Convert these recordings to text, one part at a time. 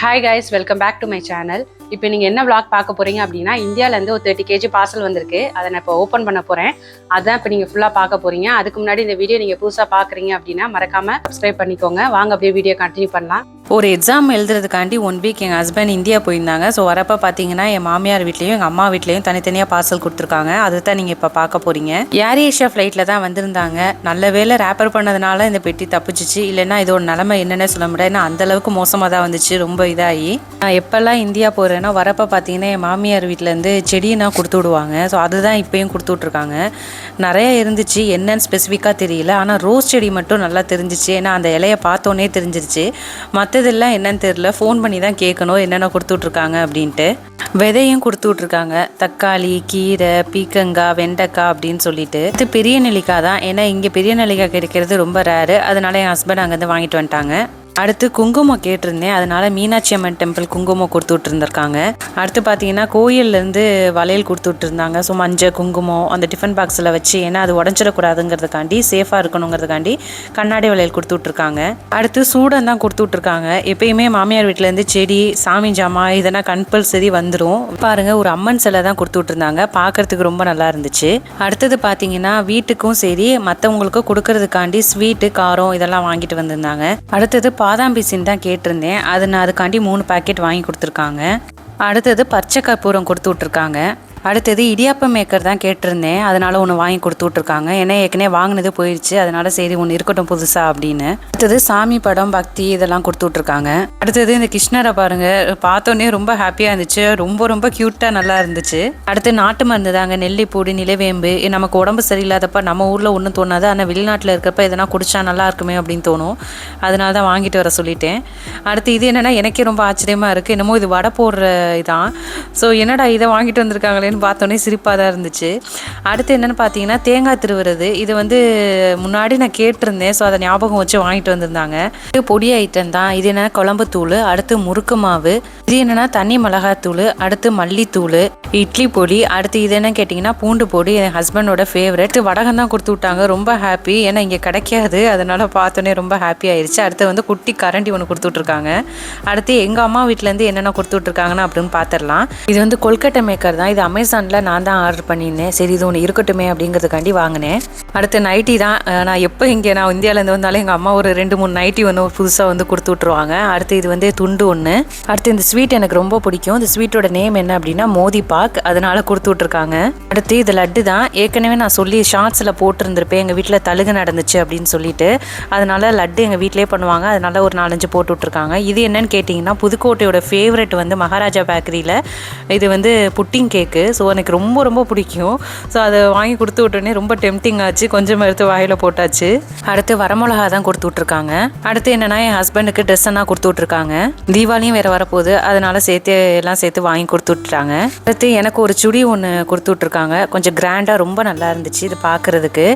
Hi guys welcome back to my channel இப்போ நீங்கள் என்ன விளாக் பார்க்க போகிறீங்க அப்படின்னா இந்தியாவிலேருந்து ஒரு தேர்ட்டி கேஜி பார்சல் வந்திருக்கு. அதை நான் இப்போ ஓப்பன் பண்ண போகிறேன் அதான் இப்போ நீங்கள் ஃபுல்லாக பார்க்க போகிறீங்க அதுக்கு முன்னாடி இந்த வீடியோ நீங்கள் புதுசாக பார்க்குறீங்க அப்படின்னா மறக்காமல் சப்ஸ்கிரைப் பண்ணிக்கோங்க. வாங்க அப்படியே வீடியோ கண்டினியூ பண்ணலாம். ஒரு எக்ஸாம் எழுதுறதுக்காண்டி ஒன் வீக் எங்கள் ஹஸ்பண்ட் இந்தியா போயிருந்தாங்க. ஸோ வரப்போ பார்த்தீங்கன்னா என் மாமியார் வீட்லேயும் எங்கள் அம்மா வீட்லேயும் தனித்தனியாக பார்சல் கொடுத்துருக்காங்க. அதை தான் நீங்கள் இப்போ பார்க்க போகிறீங்க ஏர் ஏஷியா ஃப்ளைட்டில் தான் வந்திருந்தாங்க. நல்ல வேளை ரேப்பர் பண்ணதுனால இந்த பெட்டி தப்பிச்சிச்சு. இல்லைன்னா இதோட நிலமை என்னென்ன சொல்ல முடியாது. ஏன்னா அந்தளவுக்கு மோசமாக தான் வந்துச்சு. ரொம்ப இதாகி நான் எப்போல்லாம் இந்தியா போகிறேன்னா வரப்போ பார்த்தீங்கன்னா என் மாமியார் வீட்டிலேருந்து செடியெல்லாம் கொடுத்து விடுவாங்க. ஸோ அதுதான் இப்போயும் கொடுத்து விட்ருக்காங்க நிறைய இருந்துச்சு. என்னன்னு ஸ்பெசிஃபிக்காக தெரியல. ஆனால் ரோஸ் செடி மட்டும் நல்லா தெரிஞ்சிச்சு. ஏன்னா அந்த இலையை பார்த்தோன்னே தெரிஞ்சிருச்சு. மற்றதெல்லாம் என்னன்னு தெரியல. ஃபோன் பண்ணி தான் கேட்கணும் என்னென்ன கொடுத்து விட்ருக்காங்க அப்படின்ட்டு. விதையும் கொடுத்து விட்ருக்காங்க தக்காளி கீரை பீக்கங்காய் வெண்டைக்காய் அப்படின்னு சொல்லிட்டு. இது பெரிய நெல்லிக்காய் தான். ஏன்னா இங்கே பெரிய நெல்லிக்காய் கிடைக்கிறது ரொம்ப ரேரு அதனால என் ஹஸ்பண்ட் அங்கேருந்து வாங்கிட்டு வந்துட்டாங்க. அடுத்து குங்குமம் கேட்டிருந்தேன். அதனால மீனாட்சி அம்மன் டெம்பிள் குங்குமம் கொடுத்து விட்டுருந்துருக்காங்க. அடுத்து பார்த்தீங்கன்னா கோயில்லேருந்து வளையல் கொடுத்து விட்டுருந்தாங்க. ஸோ மஞ்சள் குங்குமம் அந்த டிஃபன் பாக்ஸில் வச்சு ஏன்னா அது உடஞ்சிடக்கூடாதுங்கிறதுக்காண்டி சேஃபாக இருக்கணுங்கிறதுக்காண்டி கண்ணாடி வளையல் கொடுத்து விட்ருக்காங்க அடுத்து சூடம் தான் கொடுத்து விட்ருக்காங்க எப்பயுமே மாமியார் வீட்டிலேருந்து செடி சாமி ஜாமா இதெல்லாம் கம்பல்சரி வந்துடும் பாருங்கள் ஒரு அம்மன் சிலை தான் கொடுத்து விட்ருந்தாங்க பார்க்கறதுக்கு ரொம்ப நல்லா இருந்துச்சு. அடுத்தது பார்த்தீங்கன்னா வீட்டுக்கும் சரி மற்றவங்களுக்கும் கொடுக்கறதுக்காண்டி ஸ்வீட்டு காரம் இதெல்லாம் வாங்கிட்டு வந்திருந்தாங்க. அடுத்தது பா பாதாம் பிசின் தான் கேட்டிருந்தேன். அது நான் அதுக்காண்டி மூணு பாக்கெட் வாங்கி கொடுத்துருக்காங்க. அடுத்தது பச்சை கற்பூரம் கொடுத்து விட்ருக்காங்க அடுத்தது இடியாப்பம் மேக்கர் தான் கேட்டிருந்தேன். அதனால் ஒன்று வாங்கி கொடுத்து விட்ருக்காங்க ஏன்னா ஏற்கனவே வாங்கினது போயிடுச்சு அதனால் சரி ஒன்று இருக்கட்டும் புதுசாக அப்படின்னு. அடுத்தது சாமி படம் பக்தி இதெல்லாம் கொடுத்து விட்ருக்காங்க அடுத்தது இந்த கிருஷ்ணரை பாருங்கள் பார்த்தோன்னே ரொம்ப ஹாப்பியாக இருந்துச்சு. ரொம்ப ரொம்ப க்யூட்டாக நல்லா இருந்துச்சு. அடுத்து நாட்டு மருந்து தாங்க. நெல்லிப்பூடி நிலவேம்பு. இது நமக்கு உடம்பு சரியில்லாதப்ப நம்ம ஊரில் ஒன்றும் தோணாது. ஆனால் வெளிநாட்டில் இருக்கப்ப எதனா குடிச்சா நல்லா இருக்குமே அப்படின்னு தோணும். அதனால தான் வாங்கிட்டு வர சொல்லிட்டேன். அடுத்து இது என்னென்னா எனக்கே ரொம்ப ஆச்சரியமாக இருக்குது என்னமோ இது வடை போடுற இதான். ஸோ என்னடா இதை வாங்கிட்டு வந்திருக்காங்களே போகிறேன்னு பார்த்தோன்னே சிரிப்பாக தான் இருந்துச்சு. அடுத்து என்னென்னு பார்த்தீங்கன்னா தேங்காய் திருவுறது. இது வந்து முன்னாடி நான் கேட்டிருந்தேன். ஸோ அதை ஞாபகம் வச்சு வாங்கிட்டு வந்திருந்தாங்க. இது பொடி ஐட்டம் தான். இது என்னென்னா குழம்புத்தூள் அடுத்து முறுக்கு மாவு. இது என்னென்னா தண்ணி மிளகாத்தூள் அடுத்து மல்லித்தூள் இட்லி பொடி அடுத்து இது என்ன கேட்டிங்கன்னா பூண்டு பொடி என் ஹஸ்பண்டோட ஃபேவரட் வடகம் தான் கொடுத்து விட்டாங்க. ரொம்ப ஹாப்பி ஏன்னா இங்கே கிடைக்காது. அதனால் பார்த்தோன்னே ரொம்ப ஹாப்பி ஆயிடுச்சு அடுத்து வந்து குட்டி கரண்டி ஒன்று கொடுத்து விட்ருக்காங்க அடுத்து எங்கள் அம்மா வீட்டிலேருந்து என்னென்ன கொடுத்து விட்ருக்காங்கன்னு அப்படின்னு பார்த்துடலாம். இது வந்து கொல்கட்டை மேக்கர் தான். இது அமேசானில் நான் தான் ஆர்டர் பண்ணியிருந்தேன். சரி இது ஒன்று இருக்கட்டுமே அப்படிங்கிறதுக்காண்டி வாங்கினேன். அடுத்து நைட்டி தான் நான் எப்போ இங்கே நான் இந்தியாவிலேருந்து வந்தாலும் எங்கள் அம்மா ஒரு ரெண்டு மூணு நைட்டி ஒன்று புதுசாக வந்து கொடுத்து விட்ருவாங்க அடுத்து இது வந்து துண்டு ஒன்று அடுத்து இந்த ஸ்வீட் எனக்கு ரொம்ப பிடிக்கும். இந்த ஸ்வீட்டோட நேம் என்ன அப்படின்னா மோதி பாக். அதனால் கொடுத்து விட்ருக்காங்க அடுத்து இது லட்டு தான். ஏற்கனவே நான் சொல்லி ஷார்ட்ஸில் போட்டிருந்திருப்பேன். எங்கள் வீட்டில் தழுகு நடந்துச்சு அப்படின்னு சொல்லிட்டு. அதனால் லட்டு எங்கள் வீட்டிலே பண்ணுவாங்க. அதனால் ஒரு நாலஞ்சு போட்டு விட்ருக்காங்க இது என்னன்னு கேட்டிங்கன்னா புதுக்கோட்டையோட ஃபேவரட் வந்து மகாராஜா பேக்கரியில் இது வந்து புட்டிங் கேக்கு ஸோ எனக்கு ரொம்ப ரொம்ப பிடிக்கும். ஸோ அதை வாங்கி கொடுத்து விட்டோன்னே ரொம்ப டெம்டிங் ஆச்சு. கொஞ்சம் எடுத்து வாயில் போட்டாச்சு. அடுத்து வரமிளகா தான் கொடுத்து விட்ருக்காங்க அடுத்து என்னென்னா என் ஹஸ்பண்டுக்கு ட்ரெஸ் எல்லாம் கொடுத்து விட்ருக்காங்க தீபாவளியும் வேறு வரப்போகுது. அதனால் சேர்த்து எல்லாம் சேர்த்து வாங்கி கொடுத்து விட்டுட்டாங்க. அடுத்து எனக்கு ஒரு சுடி ஒன்று கொடுத்து விட்ருக்காங்க கொஞ்சம் கிராண்டாக ரொம்ப நல்லா இருந்துச்சு இது பார்க்குறதுக்கு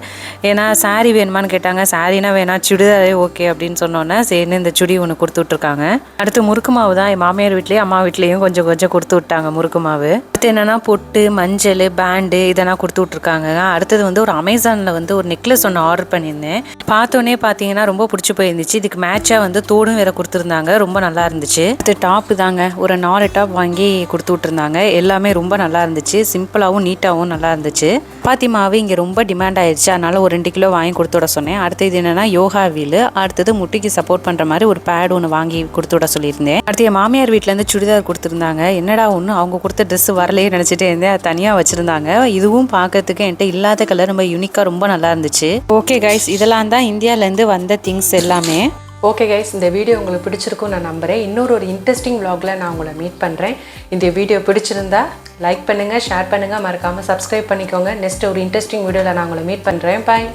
ஏன்னா saree வேணுமான்னு கேட்டாங்க. சாரீனா வேணாம் சுடிதாரே ஓகே அப்படின்னு சொன்னோன்னே சரின்னு இந்த சுடி ஒன்று கொடுத்து விட்ருக்காங்க அடுத்து முறுக்கு மாவு தான் என் மாமியார் வீட்லேயும் அம்மா வீட்லேயும் கொஞ்சம் கொஞ்சம் கொடுத்து விட்டாங்க முறுக்கு மாவு. அடுத்து என்னன்னா பொட்டு மஞ்சள் பேண்டு இதெல்லாம் கொடுத்து விட்ருக்காங்க அடுத்தது வந்து ஒரு அமேசானில் வந்து ஒரு நெக்லஸ் ஒன்று ஆர்டர் பண்ணியிருந்தேன். பார்த்தோன்னே பார்த்தீங்கன்னா ரொம்ப பிடிச்சி போயிருந்துச்சு. இதுக்கு மேட்சாக வந்து தோடும் வேற கொடுத்துருந்தாங்க. ரொம்ப நல்லா இருந்துச்சு. அடுத்து டாப்பு தாங்க. ஒரு நாலு டாப் வாங்கி கொடுத்து விட்ருந்தாங்க எல்லாமே ரொம்ப நல்லா இருந்துச்சு. சிம்பிளாகவும் நீட்டாகவும் நல்லா இருந்துச்சு. பாத்திமாவே இங்கே ரொம்ப டிமாண்ட் ஆயிடுச்சு அதனால ஒரு ரெண்டு கிலோ வாங்கி கொடுத்து விட சொன்னேன். அடுத்தது என்னென்னா யோகா வீல். அடுத்தது முட்டிக்கு சப்போர்ட் பண்ணுற மாதிரி ஒரு பேட் ஒன்று வாங்கி கொடுத்து விட சொல்லியிருந்தேன். அடுத்து என் மாமியார் வீட்டிலேருந்து சுடிதார் கொடுத்துருந்தாங்க. என்னடா ஒன்று அவங்க கொடுத்த ட்ரெஸ் வரலையே நினச்சிட்டு இருந்தேன் அது தனியாக வச்சுருந்தாங்க. இதுவும் பார்க்கறதுக்கு என்கிட்ட இல்லாத கலர் ரொம்ப யூனிக்காக ரொம்ப நல்லா இருந்துச்சு. ஓகே கைஸ் இதெல்லாம் தான் இந்தியாவிலேருந்து வந்த திங்ஸ் எல்லாமே. ஓகே கைஸ் இந்த வீடியோ உங்களுக்கு பிடிச்சிருக்கும் நான் நம்புகிறேன் இன்னொரு ஒரு இன்ட்ரெஸ்டிங் வ்ளாகில் நான் உங்களை மீட் பண்ணுறேன் இந்த வீடியோ பிடிச்சிருந்தா லைக் பண்ணுங்கள் ஷேர் பண்ணுங்கள் மறக்காமல் சப்ஸ்கிரைப் பண்ணிக்கோங்க. நெக்ஸ்ட் ஒரு இன்ட்ரெஸ்டிங் வீடியோவில் நான் உங்களை மீட் பண்ணுறேன் பாய்